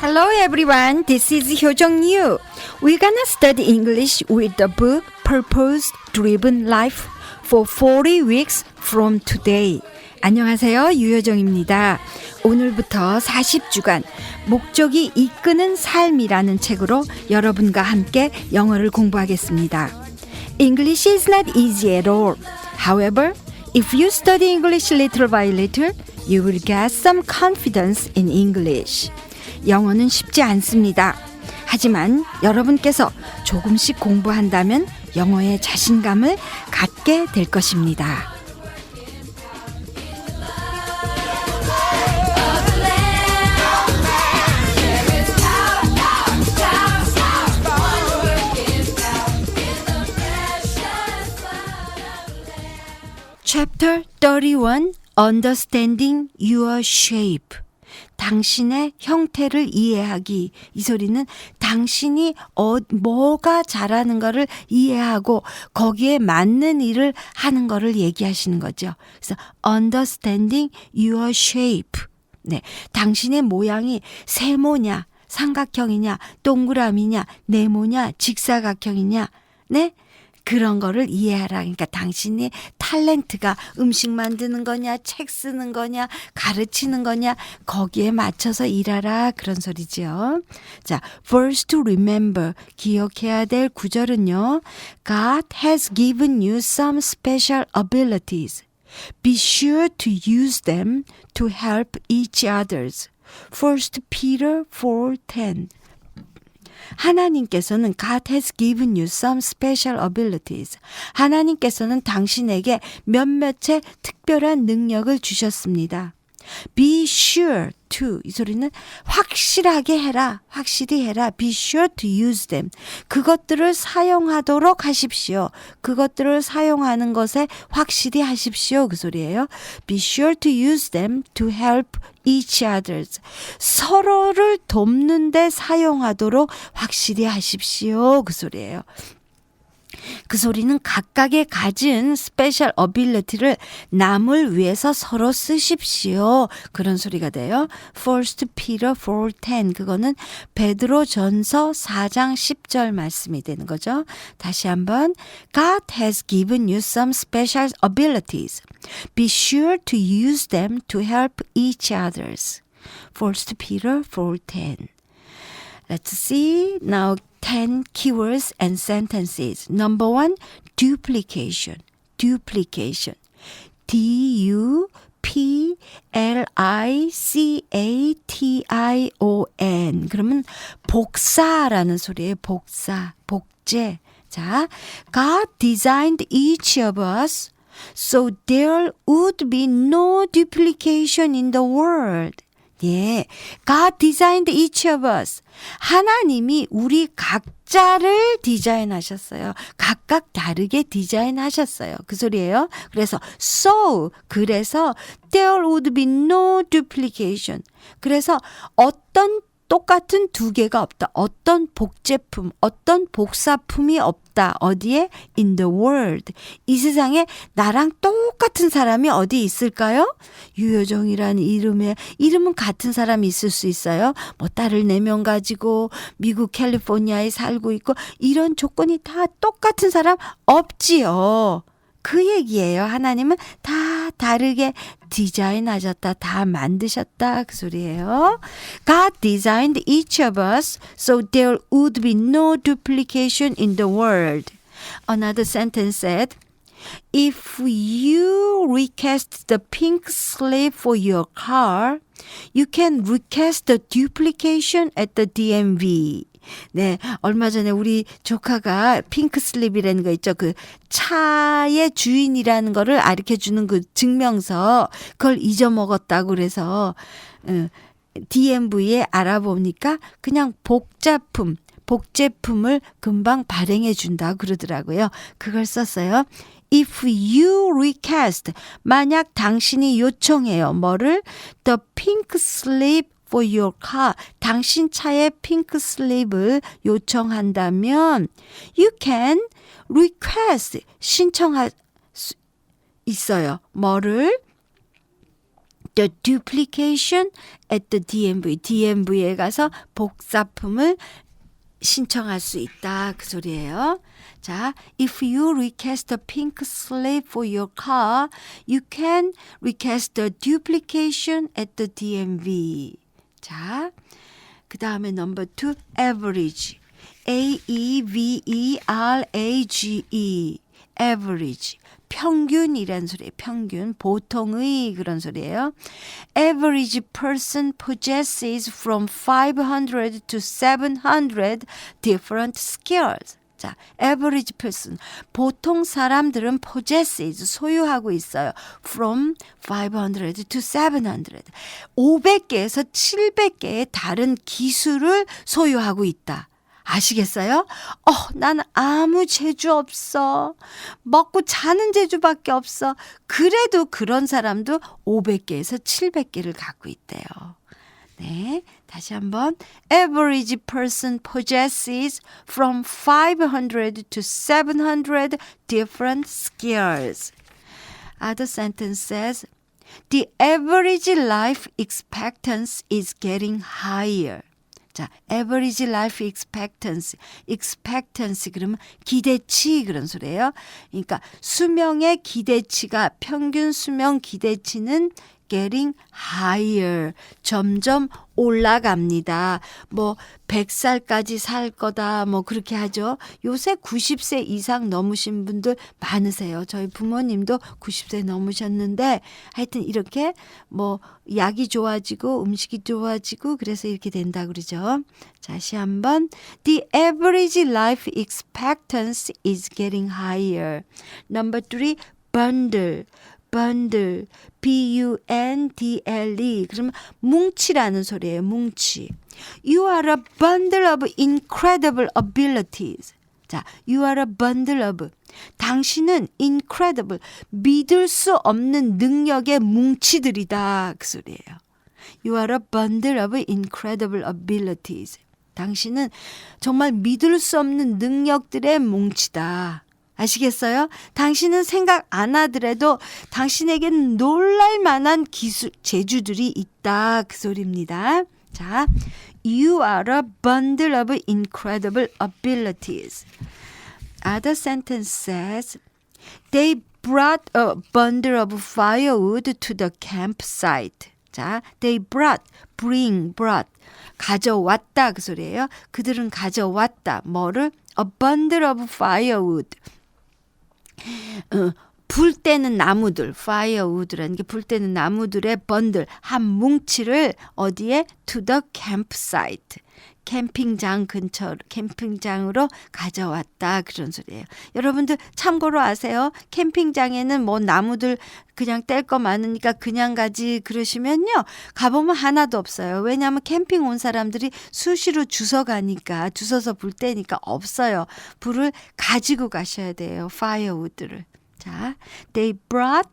Hello everyone, this is Hyojong Yu. We're gonna study English with the book Purpose Driven Life for 40 weeks from today. 안녕하세요. 유효정입니다. 오늘부터 40주간 목적이 이끄는 삶이라는 책으로 여러분과 함께 영어를 공부하겠습니다. English is not easy at all. However, if you study English little by little, you will get some confidence in English. 영어는 쉽지 않습니다. 하지만 여러분께서 조금씩 공부한다면 영어에 자신감을 갖게 될 것입니다. Chapter 31 Understanding Your Shape 당신의 형태를 이해하기. 이 소리는 당신이 어, 뭐가 잘하는 거를 이해하고 거기에 맞는 일을 하는 거를 얘기하시는 거죠. 그래서 understanding your shape. 네. 당신의 모양이 세모냐, 삼각형이냐, 동그라미냐, 네모냐, 직사각형이냐. 네? 그런 거를 이해하라. 그러니까 당신의 탤런트가 음식 만드는 거냐, 책 쓰는 거냐, 가르치는 거냐, 거기에 맞춰서 일하라. 그런 소리지요. 자, first to remember. 기억해야 될 구절은요. God has given you some special abilities. Be sure to use them to help each others. First Peter 4:10. 하나님께서는 God has given you some special abilities. 하나님께서는 당신에게 몇몇의 특별한 능력을 주셨습니다. Be sure to 이 소리는 확실하게 해라. 확실히 해라. Be sure to use them. 그것들을 사용하도록 하십시오. 그것들을 사용하는 것에 확실히 하십시오. 그 소리예요. Be sure to use them to help each others. 서로를 돕는데 사용하도록 확실히 하십시오. 그 소리예요. 그 소리는 각각의 가진 스페셜 어빌리티를 남을 위해서 서로 쓰십시오. 그런 소리가 돼요. First Peter 4:10 그거는 베드로 전서 4장 10절 말씀이 되는 거죠. 다시 한번 God has given you some special abilities. Be sure to use them to help each others. First Peter 4:10 Let's see now 10 keywords and sentences. Number one, duplication. Duplication. D U P L I C A T I O N. 그러면 복사라는 소리예요. 복사, 복제. 자, God designed each of us so there would be no duplication in the world. 예. God designed each of us. 하나님이 우리 각자를 디자인하셨어요. 각각 다르게 디자인하셨어요. 그 소리예요. 그래서 so 그래서 there would be no duplication. 그래서 어떤 똑같은 두 개가 없다. 어떤 복제품, 어떤 복사품이 없다. 어디에? In the world. 이 세상에 나랑 똑같은 사람이 어디 있을까요? 유효정이라는 이름에 이름은 같은 사람이 있을 수 있어요. 뭐 딸을 네 명 가지고 미국 캘리포니아에 살고 있고 이런 조건이 다 똑같은 사람 없지요. 그 얘기예요. 하나님은 다 다르게 디자인하셨다, 다 만드셨다 그 소리예요. God designed each of us so there would be no duplication in the world. Another sentence said, If you request the pink slip for your car, you can request the duplication at the DMV. 네, 얼마 전에 우리 조카가 핑크 슬립이라는 거 있죠. 그 차의 주인이라는 거를 가르쳐 주는 그 증명서 그걸 잊어먹었다고 그래서 어, DMV에 알아보니까 그냥 복자품 복제품을 금방 발행해 준다 그러더라고요. 그걸 썼어요. If you request 만약 당신이 요청해요. 뭐를 the pink slip for your car. 당신 차에 핑크 슬립을 요청한다면 you can request 신청할 수 있어요. 뭐를? The duplication at the DMV. DMV에 가서 복사품을 신청할 수 있다. 그 소리예요. 자, if you request a pink slip for your car, you can request the duplication at the DMV. 자, 그 다음에 number two, average. A E V E R A G E. average. 평균이란 소리예요. 평균, 보통의 그런 소리예요. Average person possesses from 500 to 700 different skills. 자, average person. 보통 사람들은 possesses, 소유하고 있어요. From 500 to 700. 500개에서 700개의 다른 기술을 소유하고 있다. 아시겠어요? 어, 난 아무 재주 없어. 먹고 자는 재주밖에 없어. 그래도 그런 사람도 500개에서 700개를 갖고 있대요. 네. 다시 한번. Average person possesses from 500 to 700 different skills. Other sentence says, The average life expectancy is getting higher. 자, average life expectancy, expectancy 그러면 기대치 그런 소리예요. 그러니까 수명의 기대치가 평균 수명 기대치는 getting higher. 점점 올라갑니다. 뭐 100살까지 살 거다. 뭐 그렇게 하죠. 요새 90세 이상 넘으신 분들 많으세요. 저희 부모님도 90세 넘으셨는데 하여튼 이렇게 뭐 약이 좋아지고 음식이 좋아지고 그래서 이렇게 된다 그러죠. 다시 한번 The average life expectancy is getting higher. Number three, bundle. Bundle, B-U-N-D-L-E. 그러면 뭉치라는 소리예요. 뭉치. You are a bundle of incredible abilities. 자, you are a bundle of. 당신은 incredible, 믿을 수 없는 능력의 뭉치들이다. 그 소리예요. You are a bundle of incredible abilities. 당신은 정말 믿을 수 없는 능력들의 뭉치다. 아시겠어요? 당신은 생각 안 하더라도 당신에겐 놀랄 만한 기술, 재주들이 있다. 그 소리입니다. 자, you are a bundle of incredible abilities. Other sentence says, they brought a bundle of firewood to the campsite. 자, they brought, bring, brought. 가져왔다 그 소리예요. 그들은 가져왔다. 뭐를? A bundle of firewood. 어, 불 때는 나무들, firewood라는 게 불 때는 나무들의 번들, 한 뭉치를 어디에? to the campsite. 캠핑장 근처, 캠핑장으로 가져왔다. 그런 소리예요. 여러분들 참고로 아세요? 캠핑장에는 뭐 나무들 그냥 뗄 거 많으니까 그냥 가지 그러시면요. 가보면 하나도 없어요. 왜냐하면 캠핑 온 사람들이 수시로 주워 가니까, 주워서 불 때니까 없어요. 불을 가지고 가셔야 돼요. firewood를. 자, they brought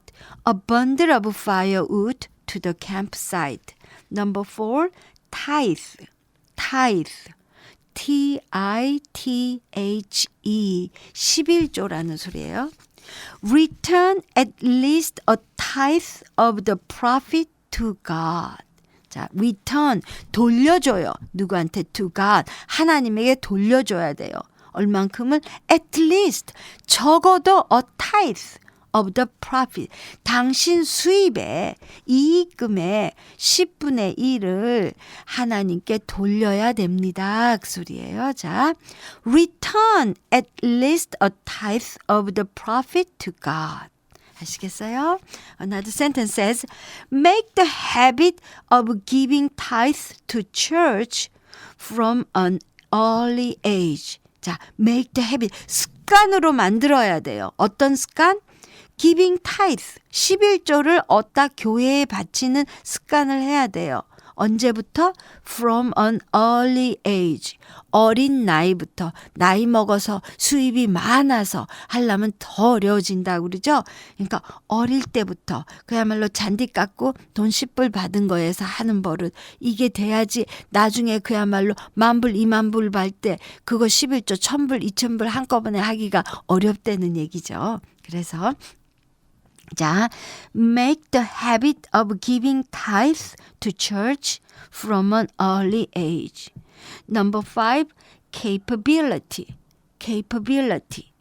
a bundle of firewood to the campsite. Number four, tithe. Tithe. T-I-T-H-E. 11조라는 소리예요. Return at least a tithe of the profit to God. 자, return 돌려줘요. 누구한테 to God 하나님에게 돌려줘야 돼요. 얼만큼은 at least 적어도 a tithe of the profit 당신 수입의 이익금의 10분의 1을 하나님께 돌려야 됩니다. 그 소리예요. 자, return at least a tithe of the profit to God. 아시겠어요? Another sentence says, make the habit of giving tithe to church from an early age. 자, make the habit. 습관으로 만들어야 돼요. 어떤 습관? Giving tithe. 11조를 얻다 교회에 바치는 습관을 해야 돼요. 언제부터? From an early age. 어린 나이부터 나이 먹어서 수입이 많아서 하려면 더 어려워진다 그러죠. 그러니까 어릴 때부터 그야말로 잔디 깎고 돈 10불 받은 거에서 하는 버릇 이게 돼야지 나중에 그야말로 만불 이만불 받을 때 그거 11조 1000불 2000불 한꺼번에 하기가 어렵다는 얘기죠. 그래서 자, make the habit of giving tithes to church from an early age. Number five, capability. capability.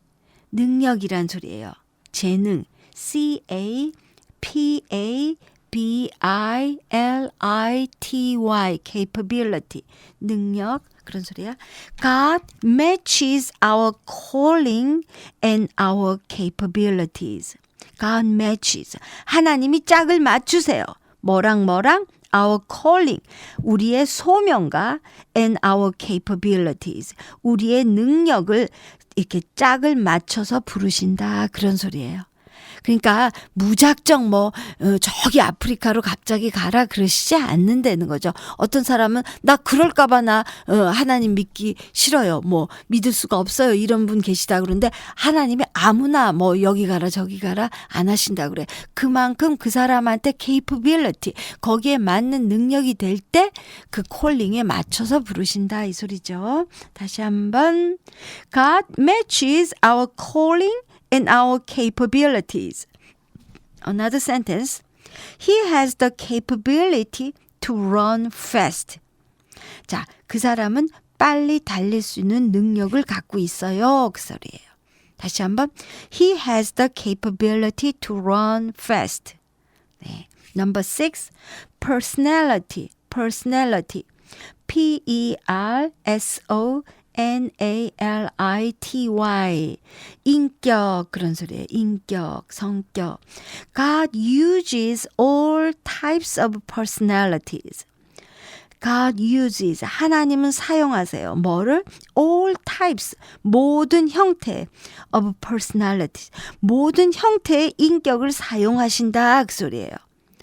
능력이란 소리예요. 재능. C A P A B I L I T Y capability. 능력 그런 소리야. God matches our calling and our capabilities. God matches. 하나님이 짝을 맞추세요. 뭐랑 뭐랑 our calling. 우리의 소명과 and our capabilities. 우리의 능력을 이렇게 짝을 맞춰서 부르신다. 그런 소리예요. 그러니까 무작정 뭐 어, 저기 아프리카로 갑자기 가라 그러시지 않는다는 거죠. 어떤 사람은 나 그럴까봐 나 어, 하나님 믿기 싫어요. 뭐 믿을 수가 없어요. 이런 분 계시다 그러는데 하나님이 아무나 뭐 여기 가라 저기 가라 안 하신다 그래. 그만큼 그 사람한테 capability 거기에 맞는 능력이 될 때 그 콜링에 맞춰서 부르신다 이 소리죠. 다시 한번 God matches our calling and our capabilities. Another sentence. He has the capability to run fast. 자, 그 사람은 빨리 달릴 수 있는 능력을 갖고 있어요. 그 소리예요. 다시 한번. He has the capability to run fast. 네. Number six. Personality. Personality. P E R S O N-A-L-I-T-Y. 인격, 그런 소리예요. 인격, 성격. God uses all types of personalities. God uses. 하나님은 사용하세요. 뭐를? All types. 모든 형태 of personalities. 모든 형태의 인격을 사용하신다. 그 소리예요.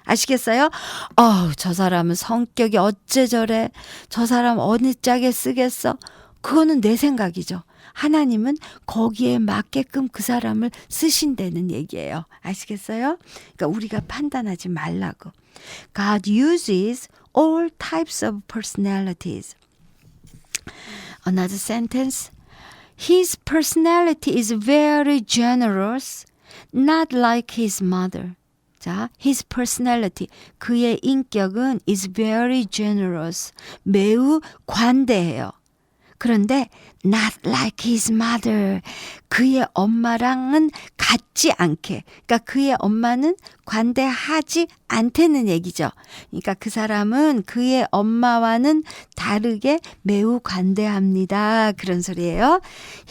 아시겠어요? 어우, 저 사람은 성격이 어째 저래? 저 사람 어느 짝에 쓰겠어? 그거는 내 생각이죠. 하나님은 거기에 맞게끔 그 사람을 쓰신다는 얘기예요. 아시겠어요? 그러니까 우리가 판단하지 말라고. God uses all types of personalities. Another sentence. His personality is very generous, not like his mother. 자, his personality. 그의 인격은 is very generous. 매우 관대해요. 그런데 not like his mother. 그의 엄마랑은 같지 않게. 그러니까 그의 엄마는 관대하지 않다는 얘기죠. 그러니까 그 사람은 그의 엄마와는 다르게 매우 관대합니다. 그런 소리예요.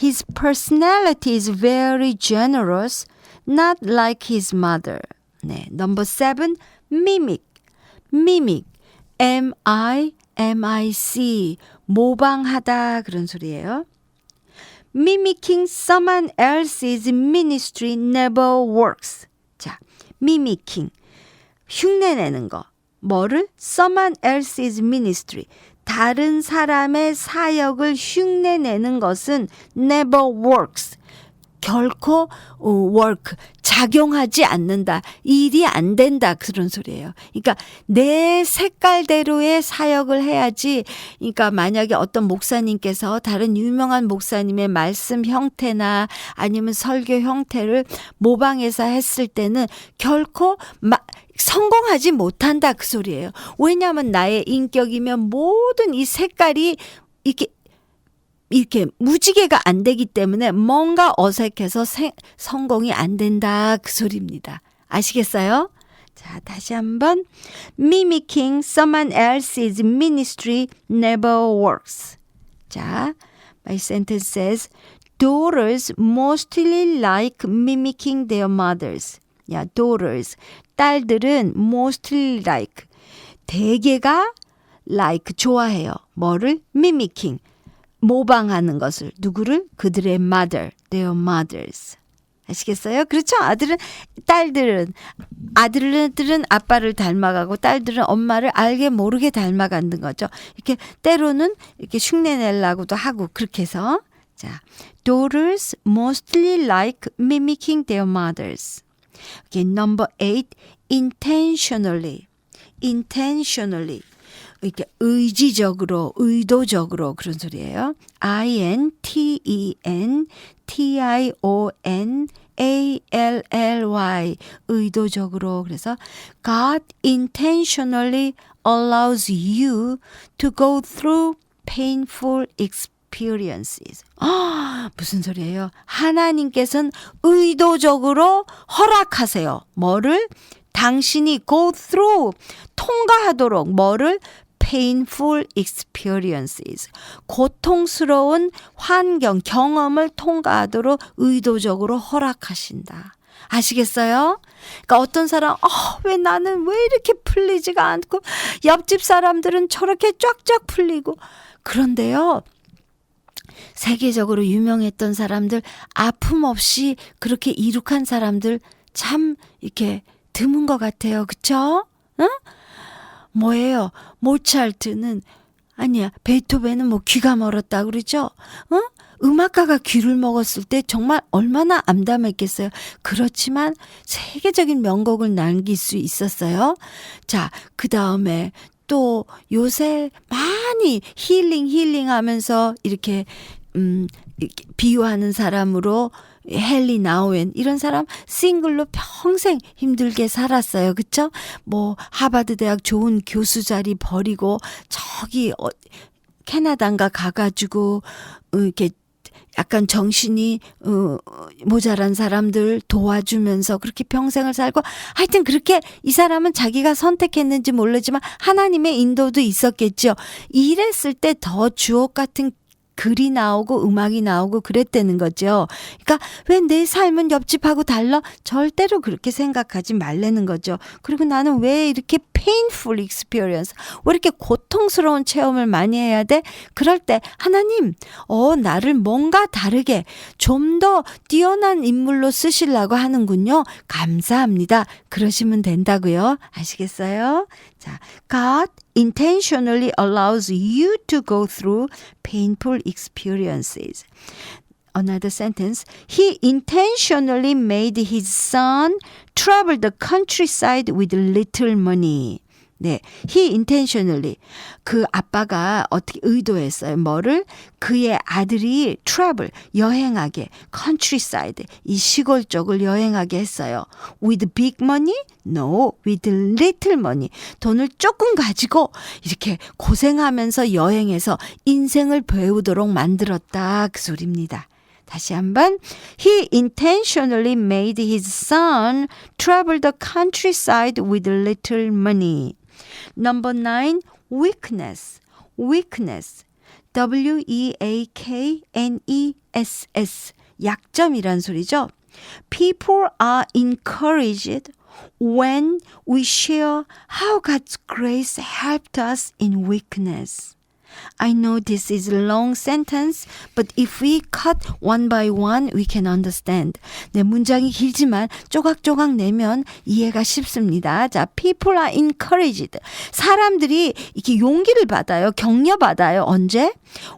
His personality is very generous, not like his mother. 네, number seven, mimic. mimic. M I M I C. 모방하다 그런 소리예요. Mimicking someone else's ministry never works. 자, mimicking. 흉내내는 거. 뭐를? Someone else's ministry. 다른 사람의 사역을 흉내내는 것은 never works. 결코 어, work 작용하지 않는다. 일이 안 된다. 그런 소리예요. 그러니까 내 색깔대로의 사역을 해야지. 그러니까 만약에 어떤 목사님께서 다른 유명한 목사님의 말씀 형태나 아니면 설교 형태를 모방해서 했을 때는 결코 마, 성공하지 못한다. 그 소리예요. 왜냐하면 나의 인격이면 모든 이 색깔이 이렇게 이렇게 무지개가 안 되기 때문에 뭔가 어색해서 세, 성공이 안 된다 그 소리입니다. 아시겠어요? 자, 다시 한번 mimicking someone else's ministry never works. 자, my sentence says daughters mostly like mimicking their mothers. 야, daughters. 딸들은 mostly like 대개가 like 좋아해요. 뭐를 mimicking 모방하는 것을 누구를 그들의 mother, their mothers. 아시겠어요? 그렇죠? 아들은 딸들은 아들들은 아빠를 닮아가고 딸들은 엄마를 알게 모르게 닮아가는 거죠. 이렇게 때로는 이렇게 흉내 내려고도 하고 그렇게 해서 자, daughters mostly like mimicking their mothers. Okay, number eight, intentionally. intentionally. 이렇게 의지적으로, 의도적으로 그런 소리예요. I N T E N T I O N A L L Y 의도적으로 그래서 God intentionally allows you to go through painful experiences. 아, 무슨 소리예요? 하나님께서는 의도적으로 허락하세요. 뭐를? 당신이 go through 통과하도록 뭐를 painful experiences 고통스러운 환경 경험을 통과하도록 의도적으로 허락하신다. 아시겠어요? 그러니까 어떤 사람 어, 왜 나는 왜 이렇게 풀리지가 않고 옆집 사람들은 저렇게 쫙쫙 풀리고 그런데요. 세계적으로 유명했던 사람들 아픔 없이 그렇게 이룩한 사람들 참 이렇게 드문 것 같아요. 그쵸? 응? 뭐예요? 모차르트는 아니야. 베토벤은 뭐 귀가 멀었다 그러죠? 어? 음악가가 귀를 먹었을 때 정말 얼마나 암담했겠어요. 그렇지만 세계적인 명곡을 남길 수 있었어요. 자, 그 다음에 또 요새 많이 힐링 힐링 하면서 이렇게 음 비유하는 사람으로 헨리 나우엔 이런 사람 싱글로 평생 힘들게 살았어요. 그쵸? 뭐 하버드 대학 좋은 교수 자리 버리고 저기 어, 캐나다인가 가가지고 어, 이렇게 약간 정신이 어, 모자란 사람들 도와주면서 그렇게 평생을 살고 하여튼 그렇게 이 사람은 자기가 선택했는지 모르지만 하나님의 인도도 있었겠죠. 이랬을 때 더 주옥 같은 글이 나오고 음악이 나오고 그랬다는 거죠. 그러니까 왜 내 삶은 옆집하고 달라? 절대로 그렇게 생각하지 말라는 거죠. 그리고 나는 왜 이렇게 painful experience, 왜 이렇게 고통스러운 체험을 많이 해야 돼? 그럴 때 하나님, 어, 나를 뭔가 다르게 좀 더 뛰어난 인물로 쓰시려고 하는군요. 감사합니다. 그러시면 된다고요. 아시겠어요? 자, God intentionally allows you to go through painful experiences. Another sentence. He intentionally made his son travel the countryside with little money. 네. He intentionally. 그 아빠가 어떻게 의도했어요. 뭐를? 그의 아들이 travel, 여행하게, countryside, 이 시골 쪽을 여행하게 했어요. With big money? No, with little money. 돈을 조금 가지고 이렇게 고생하면서 여행해서 인생을 배우도록 만들었다. 그 소리입니다. 다시 한번 He intentionally made his son travel the countryside with little money. Number nine, weakness. weakness. W E A K N E S S. 약점이란 소리죠. People are encouraged when we share how God's grace helped us in weakness. I know this is a long sentence, but if we cut one by one, we can understand. 네, 문장이 길지만 조각조각 내면 이해가 쉽습니다. 자, people are encouraged. 사람들이 이렇게 용기를 받아요. 격려 받아요. 언제?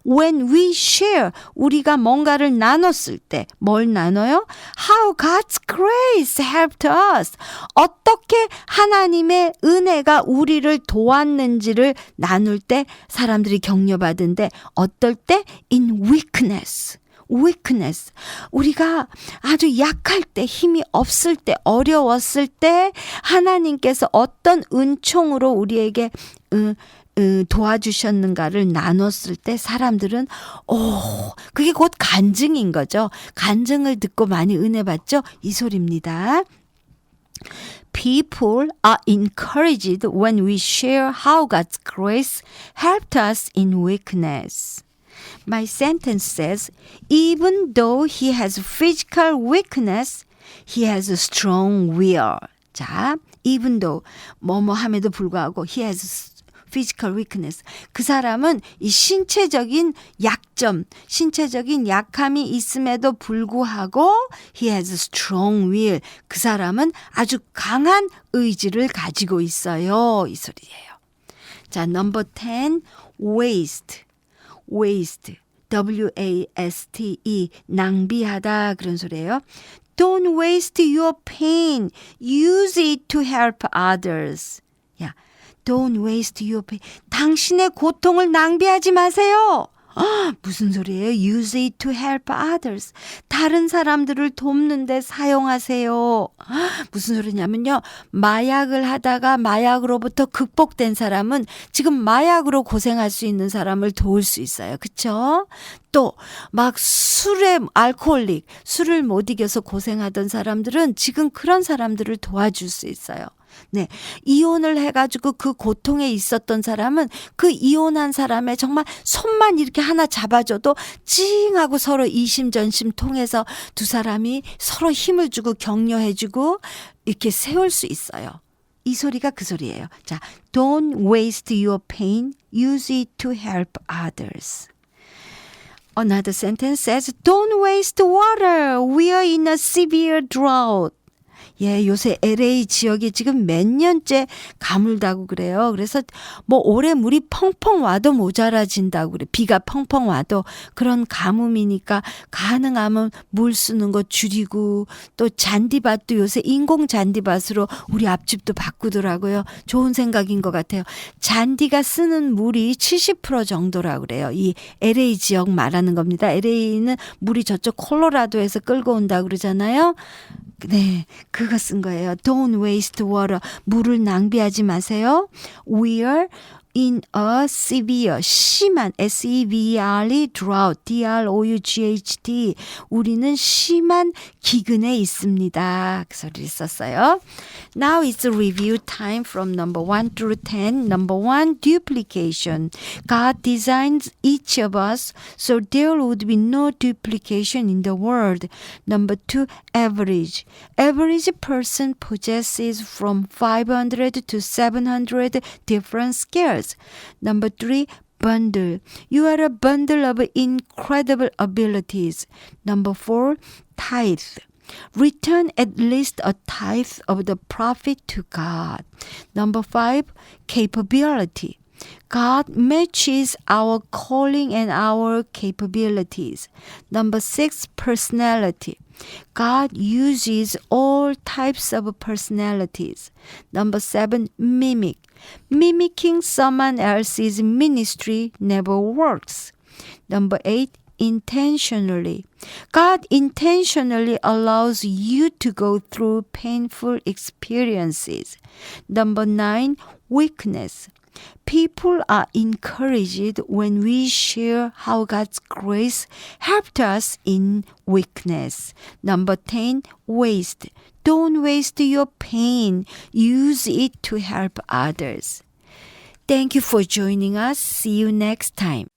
When we share. 우리가 뭔가를 나눴을 때. 뭘 나눠요? How God's grace helped us. 어떻게 하나님의 은혜가 우리를 도왔는지를 나눌 때 사람들이 격려받은데 어떨 때? In weakness. weakness. 우리가 아주 약할 때, 힘이 없을 때, 어려웠을 때, 하나님께서 어떤 은총으로 우리에게, 음, 음, 도와주셨는가를 나눴을 때 사람들은, 오, 그게 곧 간증인 거죠. 간증을 듣고 많이 은혜 받죠? 이 소리입니다. People are encouraged when we share how God's grace helped us in weakness. My sentence says, even though he has physical weakness, he has a strong will. 자, even though 뭐뭐 함에도 불구하고 he has physical weakness. 그 사람은 이 신체적인 약점, 신체적인 약함이 있음에도 불구하고 he has strong will. 그 사람은 아주 강한 의지를 가지고 있어요. 이 소리예요. 자, 넘버 10 waste. waste. W A S T E 낭비하다 그런 소리예요. Don't waste your pain. Use it to help others. 야, don't waste your pain. 당신의 고통을 낭비하지 마세요. 아, 무슨 소리예요? Use it to help others. 다른 사람들을 돕는데 사용하세요. 아, 무슨 소리냐면요. 마약을 하다가 마약으로부터 극복된 사람은 지금 마약으로 고생할 수 있는 사람을 도울 수 있어요. 그쵸? 또 막 술에 알코올릭, 술을 못 이겨서 고생하던 사람들은 지금 그런 사람들을 도와줄 수 있어요. 네. 이혼을 해가지고 그 고통에 있었던 사람은 그 이혼한 사람의 정말 손만 이렇게 하나 잡아줘도 찡 하고 서로 이심전심 통해서 두 사람이 서로 힘을 주고 격려해주고 이렇게 세울 수 있어요. 이 소리가 그 소리예요. 자, don't waste your pain, use it to help others. Another sentence says, Don't waste water. We are in a severe drought. 예, 요새 LA 지역이 지금 몇 년째 가물다고 그래요. 그래서 뭐 올해 물이 펑펑 와도 모자라진다고 그래. 비가 펑펑 와도 그런 가뭄이니까 가능하면 물 쓰는 거 줄이고 또 잔디밭도 요새 인공 잔디밭으로 우리 앞집도 바꾸더라고요. 좋은 생각인 것 같아요. 잔디가 쓰는 물이 70% 정도라고 그래요. 이 LA 지역 말하는 겁니다. LA는 물이 저쪽 콜로라도에서 끌고 온다고 그러잖아요. 네, 그거 쓴 거예요. Don't waste water. 물을 낭비하지 마세요. We are in a severe, 심한, S-E-V-E-R-E, drought, D-R-O-U-G-H-T. 우리는 심한 기근에 있습니다. 그 소리를 썼어요. Now it's review time from number 1 through 10. Number 1, duplication. God designed each of us so there would be no duplication in the world. Number 2, average. Average person possesses from 500 to 700 different Number 3, bundle. You are a bundle of incredible abilities. Number 4, tithe. Return at least a tithe of the profit to God. Number 5, capability. God matches our calling and our capabilities. Number six, personality. God uses all types of personalities. Number seven, mimic. Mimicking someone else's ministry never works. Number eight, intentionally. God intentionally allows you to go through painful experiences. Number nine, weakness. People are encouraged when we share how God's grace helped us in weakness. Number 10, waste. Don't waste your pain. Use it to help others. Thank you for joining us. See you next time.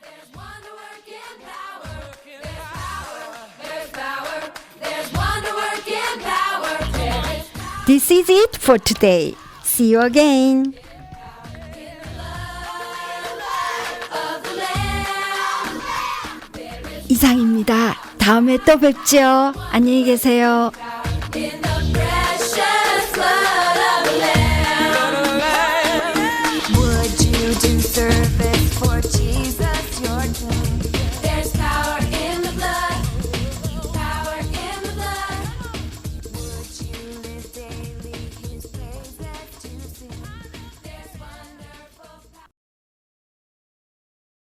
There's wonder working power. There's power. There's power. There's wonder working power. There is power This is it for today. See you again. of the Lamb. 이상입니다. 다음에 또 뵙죠. 안녕히 계세요.